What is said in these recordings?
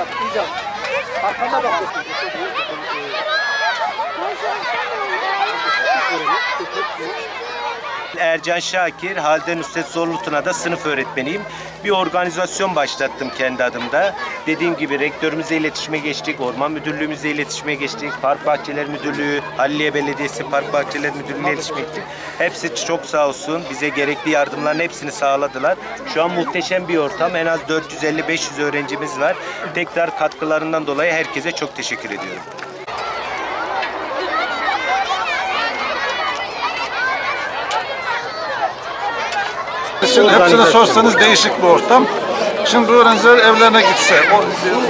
yap, iyice. Arkana bak. Ercan Şakir, Halide Nusret Zorlutun'a da sınıf öğretmeniyim. Bir organizasyon başlattım kendi adımda. Dediğim gibi rektörümüzle iletişime geçtik, orman müdürlüğümüzle iletişime geçtik, Park Bahçeler Müdürlüğü, Halliye Belediyesi Park Bahçeler Müdürlüğü'yle iletişime geçtik. Hepsi çok sağ olsun. Bize gerekli yardımların hepsini sağladılar. Şu an muhteşem bir ortam. En az 450-500 öğrencimiz var. Tekrar katkılarından dolayı herkese çok teşekkür ediyorum. Şimdi hepsine sorsanız değişik bir ortam. Şimdi bu öğrenciler evlerine gitse, o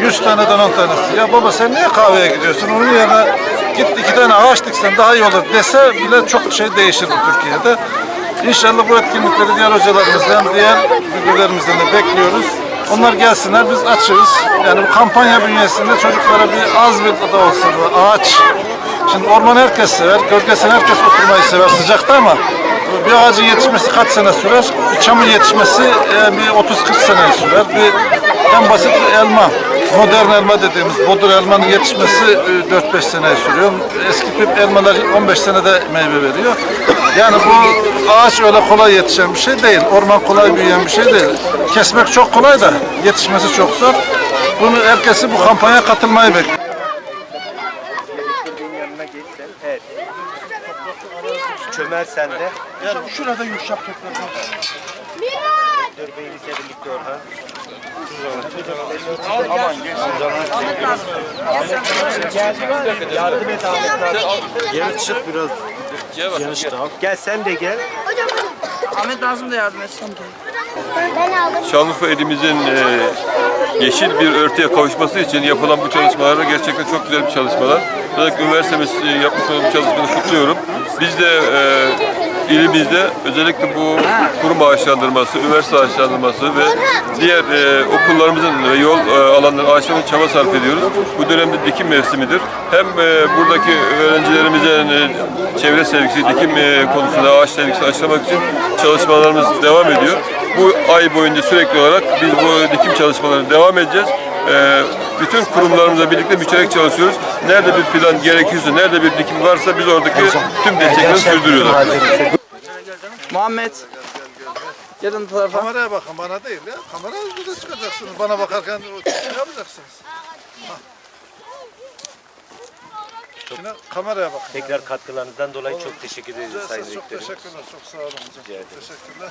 100 taneden 10 tanesi, ya baba sen niye kahveye gidiyorsun? Onun yerine git iki tane ağaç diksen daha iyi olur dese bile çok şey değişir bu Türkiye'de. İnşallah bu etkinlikleri diğer hocalarımızdan, diğer müdürlerimizden de bekliyoruz. Onlar gelsinler, biz açığız. Yani bu kampanya bünyesinde çocuklara bir az bir da olsa bu ağaç. Şimdi orman herkes sever, gölgesine herkes oturmayı sever sıcakta ama bir ağacın yetişmesi kaç sene sürer? Çamın yetişmesi e, bir 30-40 sene sürer. Bir en basit elma, modern elma dediğimiz bodur elmanın yetişmesi e, 4-5 sene sürüyor. Eski tip elmalar 15 senede meyve veriyor. Yani bu ağaç öyle kolay yetişen bir şey değil. Orman kolay büyüyen bir şey değil. Kesmek çok kolay da yetişmesi çok zor. Bunu herkesi bu kampanya katılmayı bekliyor. Çömersen de Yani şurada yumuşak toprak. Rektör Bey'imizle birlikte Orhan. Yardım et Ahmet abi. Geri çık biraz. Geniş. Gel sen de gel. Ahmet Nazım da yardım etsin. Şanlıurfa elimizin e, yeşil bir örtüye kavuşması için yapılan bu çalışmalar gerçekten çok güzel bir çalışmalar. Özellikle üniversitemiz e, yapmış olduğu bu kutluyorum. Biz de e, ilimizde özellikle bu kurum ağaçlandırması, üniversite ağaçlandırması ve diğer e, okullarımızın ve yol e, alanlarının ağaçlarına çaba sarf ediyoruz. Bu dönemde dikim mevsimidir. Hem e, buradaki öğrencilerimizin e, çevre sevgisi, dikim e, konusunda ağaç sevgisini aşılamak için çalışmalarımız devam ediyor. Bu ay boyunca sürekli olarak biz bu dikim çalışmalarına devam edeceğiz. Ee, bütün kurumlarımızla birlikte müşterek çalışıyoruz. Nerede bir plan gerekiyorsa, nerede bir dikim varsa biz oradaki tüm destekleri sürdürüyorlar. Muhammed. Gelin bu tarafa. Kameraya bakın bana değil ya. Kameraya da çıkacaksınız. Bana bakarken ne yapacaksınız? Ha. Şimdi kameraya bakın. Tekrar katkılarınızdan dolayı çok teşekkür ederiz Sayın çok Rektörüm. teşekkürler. Çok sağ olun hocam. Rica ederim. Teşekkürler.